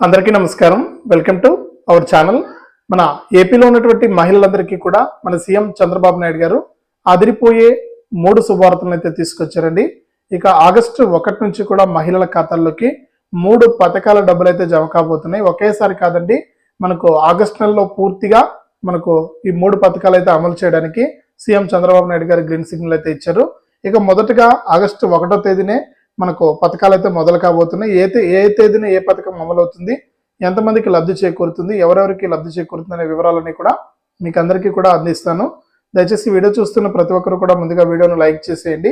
అందరికీ నమస్కారం. Welcome to our channel మన ఏపీలో ఉన్నటువంటి మహిళలందరికీ కూడా మన సీఎం చంద్రబాబు నాయుడు గారు అదిరిపోయే మూడు శుభవార్తలను అయితే తీసుకొచ్చారండి. ఇక ఆగస్టు ఒకటి నుంచి కూడా మహిళల ఖాతాల్లోకి మూడు పథకాల డబ్బులు అయితే జమ కాబోతున్నాయి. ఒకేసారి కాదండి మనకు ఆగస్టు నెలలో పూర్తిగా మనకు ఈ మూడు పథకాలు అయితే అమలు చేయడానికి సీఎం చంద్రబాబు నాయుడు గారు గ్రీన్ సిగ్నల్ అయితే ఇచ్చారు. ఇక మొదటగా ఆగస్టు ఒకటో తేదీనే మనకు పథకాలు అయితే మొదలు కాబోతున్నాయి. ఏ ఏ తేదీన ఏ పథకం అమలు అవుతుంది ఎంతమందికి లబ్ధి చేకూరుతుంది ఎవరెవరికి లబ్ధి చేకూరుతుంది అనే వివరాలన్నీ కూడా మీకు అందరికీ కూడా అందిస్తాను. దయచేసి వీడియో చూస్తున్న ప్రతి ఒక్కరు కూడా ముందుగా వీడియోను లైక్ చేసేయండి.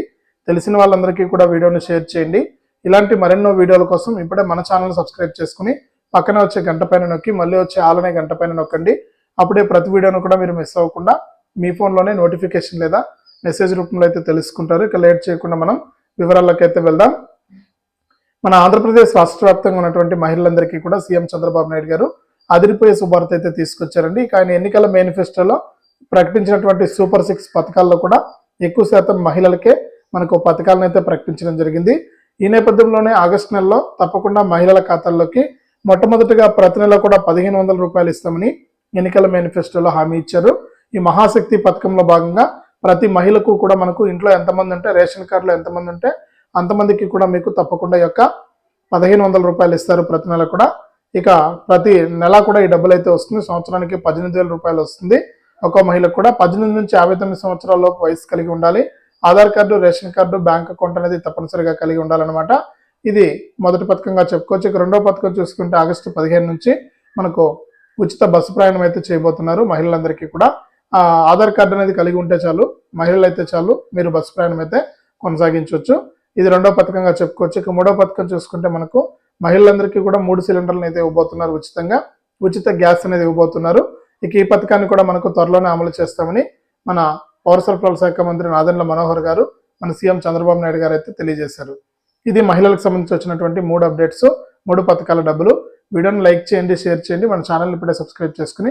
తెలిసిన వాళ్ళందరికీ కూడా వీడియోను షేర్ చేయండి. ఇలాంటి మరెన్నో వీడియోల కోసం ఇప్పుడే మన ఛానల్ సబ్స్క్రైబ్ చేసుకుని పక్కన వచ్చే గంట పైన నొక్కి మళ్ళీ వచ్చే ఆలనే గంట పైన నొక్కండి. అప్పుడే ప్రతి వీడియోను కూడా మీరు మిస్ అవ్వకుండా మీ ఫోన్లోనే నోటిఫికేషన్ లేదా మెసేజ్ రూపంలో అయితే తెలుసుకుంటారు. ఇక లేట్ చేయకుండా మనం వివరాల్లోకి అయితే వెళ్దాం. మన ఆంధ్రప్రదేశ్ రాష్ట్ర వ్యాప్తంగా ఉన్నటువంటి మహిళలందరికీ కూడా సీఎం చంద్రబాబు నాయుడు గారు అదిరిపోయే శుభార్త అయితే తీసుకొచ్చారండి. ఇక ఆయన ఎన్నికల మేనిఫెస్టోలో ప్రకటించినటువంటి సూపర్ సిక్స్ పథకాల్లో కూడా ఎక్కువ శాతం మహిళలకే మనకు పథకాలను అయితే ప్రకటించడం జరిగింది. ఈ నేపథ్యంలోనే ఆగస్టు నెలలో తప్పకుండా మహిళల ఖాతాల్లోకి మొట్టమొదటిగా ప్రతి నెల కూడా పదిహేను వందల రూపాయలు ఇస్తామని ఎన్నికల మేనిఫెస్టోలో హామీ ఇచ్చారు. ఈ మహాశక్తి పథకంలో భాగంగా ప్రతి మహిళకు కూడా మనకు ఇంట్లో ఎంతమంది ఉంటే రేషన్ కార్డులో ఎంతమంది ఉంటే అంతమందికి కూడా మీకు తప్పకుండా యొక్క పదిహేను వందల రూపాయలు ఇస్తారు ప్రతి నెల కూడా. ఇక ప్రతి నెల కూడా ఈ డబ్బులు అయితే వస్తుంది. సంవత్సరానికి పద్దెనిమిది వేల రూపాయలు వస్తుంది. ఒక్కో మహిళకు కూడా పద్దెనిమిది నుంచి యాభై తొమ్మిది సంవత్సరాల వయసు కలిగి ఉండాలి. Aadhaar card ration card bank account అనేది తప్పనిసరిగా కలిగి ఉండాలన్నమాట. ఇది మొదటి పథకంగా చెప్పుకోవచ్చు. ఇక రెండో పథకం చూసుకుంటే ఆగస్టు పదిహేను నుంచి మనకు ఉచిత బస్సు ప్రయాణం అయితే చేయబోతున్నారు మహిళలందరికీ కూడా. ఆధార్ కార్డు అనేది కలిగి ఉంటే చాలు మహిళలు అయితే చాలు మీరు బస్సు ప్రయాణం అయితే కొనసాగించవచ్చు. ఇది రెండో పథకంగా చెప్పుకోవచ్చు. ఇక మూడో పథకం చూసుకుంటే మనకు మహిళలందరికీ కూడా మూడు సిలిండర్లు అయితే ఇవ్వబోతున్నారు ఉచితంగా. ఉచిత గ్యాస్ అనేది ఇవ్వబోతున్నారు. ఇక ఈ పథకాన్ని కూడా మనకు త్వరలోనే అమలు చేస్తామని మన పౌర సరఫరాల శాఖ మంత్రి నాదెండ్ల మనోహర్ గారు మన సీఎం చంద్రబాబు నాయుడు గారు అయితే తెలియజేశారు. ఇది మహిళలకు సంబంధించి వచ్చినటువంటి మూడు అప్డేట్స్ మూడు పథకాల డబ్బులు. వీడియోని లైక్ చేయండి షేర్ చేయండి. మన ఛానల్ ఇప్పుడే సబ్స్క్రైబ్ చేసుకుని